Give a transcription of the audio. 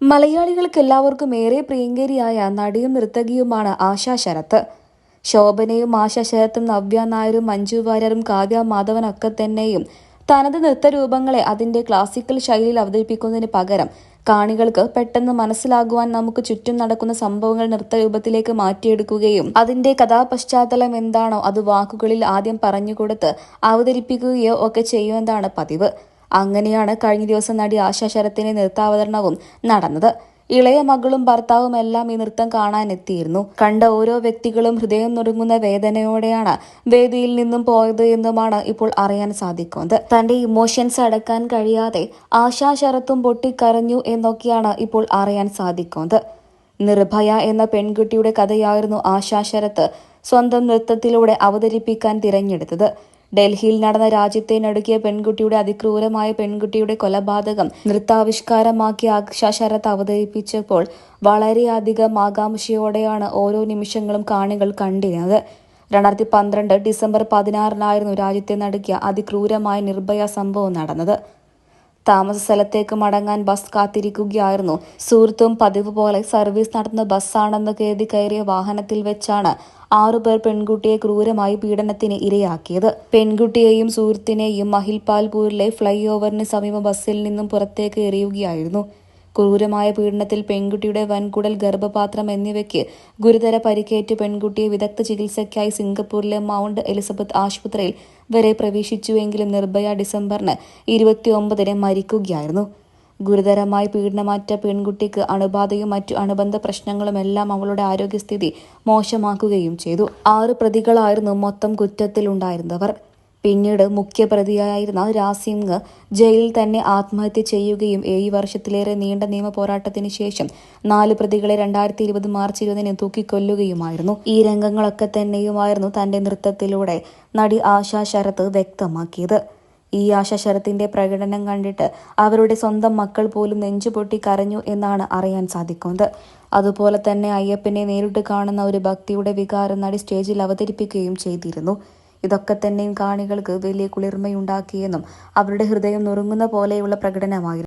മലയാളികൾക്ക് എല്ലാവർക്കും ഏറെ പ്രിയങ്കരിയായ നടിയും നൃത്തകിയുമാണ് ആശാ ശരത്ത് ശോഭനയും ആശാ ശരത്തും നവ്യ നായരും മഞ്ജു വാര്യരും കാവ്യ മാധവനൊക്കെ തന്നെയും തനത് നൃത്തരൂപങ്ങളെ അതിന്റെ ക്ലാസിക്കൽ ശൈലിയിൽ അവതരിപ്പിക്കുന്നതിന് പകരം കാണികൾക്ക് പെട്ടെന്ന് മനസ്സിലാകുവാൻ നമുക്ക് ചുറ്റും നടക്കുന്ന സംഭവങ്ങൾ നൃത്തരൂപത്തിലേക്ക് മാറ്റിയെടുക്കുകയും അതിന്റെ കഥാപശ്ചാത്തലം എന്താണോ അത് വാക്കുകളിൽ ആദ്യം പറഞ്ഞുകൊടുത്ത് അവതരിപ്പിക്കുകയോ ഒക്കെ ചെയ്യുന്നതാണ് പതിവ്. അങ്ങനെയാണ് കഴിഞ്ഞ ദിവസം നടി ആശാ ശരത്തിന്റെ നൃത്താവതരണവും നടന്നത്. ഇളയ മകളും ഭർത്താവും എല്ലാം ഈ നൃത്തം കാണാനെത്തിയിരുന്നു. കണ്ട ഓരോ വ്യക്തികളും ഹൃദയം നുറുങ്ങുന്ന വേദനയോടെയാണ് വേദിയിൽ നിന്നും പോയത് എന്നുമാണ് ഇപ്പോൾ അറിയാൻ സാധിക്കുന്നത്. തന്റെ ഇമോഷൻസ് അടക്കാൻ കഴിയാതെ ആശാ ശരത്തും പൊട്ടിക്കരഞ്ഞു എന്നൊക്കെയാണ് ഇപ്പോൾ അറിയാൻ സാധിക്കുന്നത്. നിർഭയ എന്ന പെൺകുട്ടിയുടെ കഥയായിരുന്നു ആശാ ശരത്ത് സ്വന്തം നൃത്തത്തിലൂടെ അവതരിപ്പിക്കാൻ തിരഞ്ഞെടുത്തത്. ഡൽഹിയിൽ നടന്ന രാജ്യത്തെ നടുക്കിയ പെൺകുട്ടിയുടെ അതിക്രൂരമായ പെൺകുട്ടിയുടെ കൊലപാതകം നൃത്താവിഷ്കാരമാക്കി ആക്ഷ ശരത് അവതരിപ്പിച്ചപ്പോൾ വളരെയധികം ആകാംക്ഷയോടെയാണ് ഓരോ നിമിഷങ്ങളും കാണികൾ കണ്ടിരുന്നത്. രണ്ടായിരത്തി പന്ത്രണ്ട് ഡിസംബർ പതിനാറിനായിരുന്നു രാജ്യത്തെ നടുക്കിയ അതിക്രൂരമായ നിർഭയ സംഭവം നടന്നത്. താമസ സ്ഥലത്തേക്ക് മടങ്ങാൻ ബസ് കാത്തിരിക്കുകയായിരുന്നു. സുഹൃത്തും പതിവ് പോലെ സർവീസ് നടത്തുന്ന ബസ്സാണെന്ന് കരുതി കയറിയ വാഹനത്തിൽ വെച്ചാണ് ആറുപേർ പെൺകുട്ടിയെ ക്രൂരമായി പീഡനത്തിന് ഇരയാക്കിയത്. പെൺകുട്ടിയെയും സുഹൃത്തിനെയും മഹിൽപാൽപൂരിലെ ഫ്ലൈ ഓവറിന് സമീപം ബസ്സിൽ നിന്നും പുറത്തേക്ക് എറിയുകയായിരുന്നു. ക്രൂരമായ പീഡനത്തിൽ പെൺകുട്ടിയുടെ വൻകുടൽ ഗർഭപാത്രം എന്നിവയ്ക്ക് ഗുരുതര പരിക്കേറ്റ് പെൺകുട്ടിയെ വിദഗ്ധ ചികിത്സയ്ക്കായി സിംഗപ്പൂരിലെ മൗണ്ട് എലിസബത്ത് ആശുപത്രിയിൽ വരെ പ്രവേശിച്ചുവെങ്കിലും നിർഭയ ഡിസംബറിന് ഇരുപത്തിയൊമ്പതിന് മരിക്കുകയായിരുന്നു. ഗുരുതരമായി പീഡനമാറ്റ പെൺകുട്ടിക്ക് അണുബാധയും മറ്റു അനുബന്ധ പ്രശ്നങ്ങളുമെല്ലാം അവളുടെ ആരോഗ്യസ്ഥിതി മോശമാക്കുകയും ചെയ്തു. ആറ് പ്രതികളായിരുന്നു മൊത്തം കുറ്റത്തിലുണ്ടായിരുന്നവർ. പിന്നീട് മുഖ്യപ്രതിയായിരുന്ന രാസിംഗ് ജയിലിൽ തന്നെ ആത്മഹത്യ ചെയ്യുകയും ഏഴ് വർഷത്തിലേറെ നീണ്ട നിയമ പോരാട്ടത്തിന് ശേഷം നാല് പ്രതികളെ രണ്ടായിരത്തി ഇരുപത് മാർച്ച് ഇരുപതിന് തൂക്കിക്കൊല്ലുകയുമായിരുന്നു. ഈ രംഗങ്ങളൊക്കെ തന്നെയുമായിരുന്നു തന്റെ നൃത്തത്തിലൂടെ നടി ആശാ ശരത് വ്യക്തമാക്കിയത്. ഈ ആശ ശരത്തിന്റെ പ്രകടനം കണ്ടിട്ട് അവരുടെ സ്വന്തം മക്കൾ പോലും നെഞ്ചുപൊട്ടി കരഞ്ഞു എന്നാണ് അറിയാൻ സാധിക്കുന്നത്. അതുപോലെ തന്നെ അയ്യപ്പനെ നേരിട്ട് കാണുന്ന ഒരു ഭക്തിയുടെ വികാരം നടി സ്റ്റേജിൽ അവതരിപ്പിക്കുകയും ചെയ്തിരുന്നു. ഇതൊക്കെ തന്നെയും കാണികൾക്ക് വലിയ കുളിർമയുണ്ടാക്കിയെന്നും അവരുടെ ഹൃദയം നുറുങ്ങുന്ന പോലെയുള്ള പ്രകടനമായിരുന്നു.